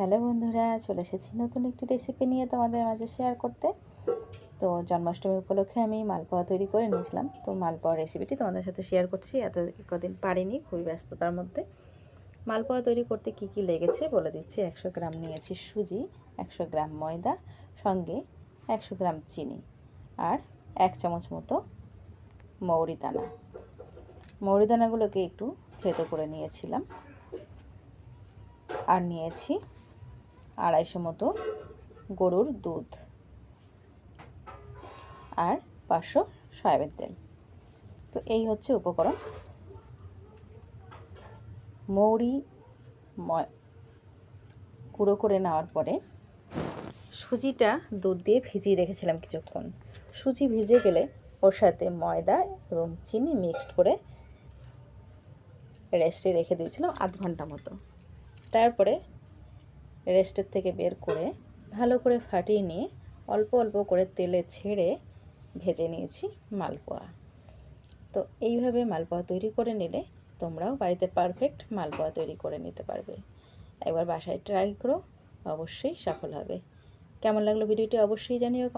Hello বন্ধুরা, চলে এসেছি নতুন একটি রেসিপি নিয়ে তোমাদের মাঝে শেয়ার করতে। তো জন্মাষ্টমী উপলক্ষে আমি মালপোয়া তৈরি করে নিয়েছিলাম। তো মালপোয়া রেসিপিটি তোমাদের সাথে শেয়ার করছি। এত কদিন পারিনি, খুবই ব্যস্ততার মধ্যে। মালপোয়া তৈরি করতে কি কি লেগেছে বলে দিচ্ছি। একশো গ্রাম নিয়েছি সুজি, একশো গ্রাম ময়দা, সঙ্গে একশো গ্রাম চিনি আর এক চামচ মতো মৌরি দানা। মৌরি দানাগুলোকে একটু থেতো করে নিয়েছিলাম। আর নিয়েছি আড়াইশো মতো গরুর দুধ আর পাঁচশো সয়াবিন তেল। তো এই হচ্ছে উপকরণ। মৌরি গুঁড়ো করে নেওয়ার পরে সুজিটা দুধ দিয়ে ভিজিয়ে রেখেছিলাম কিছুক্ষণ। সুজি ভিজে গেলে ওর সাথে ময়দা এবং চিনি মিক্সড করে রেস্টে রেখে দিয়েছিলাম আধ ঘণ্টা মতো। তারপরে রেস্টের থেকে বের করে ভালো করে ফাটিয়ে নিয়ে অল্প অল্প করে তেলে ছেড়ে ভেজে নিয়েছি মালপোয়া। তো এইভাবে মালপোয়া তৈরি করে নিলে তোমরাও বাড়িতে পারফেক্ট মালপোয়া তৈরি করে নিতে পারবে। একবার বাসায় ট্রাই করো, অবশ্যই সফল হবে। কেমন লাগল ভিডিওটি অবশ্যই জানিও।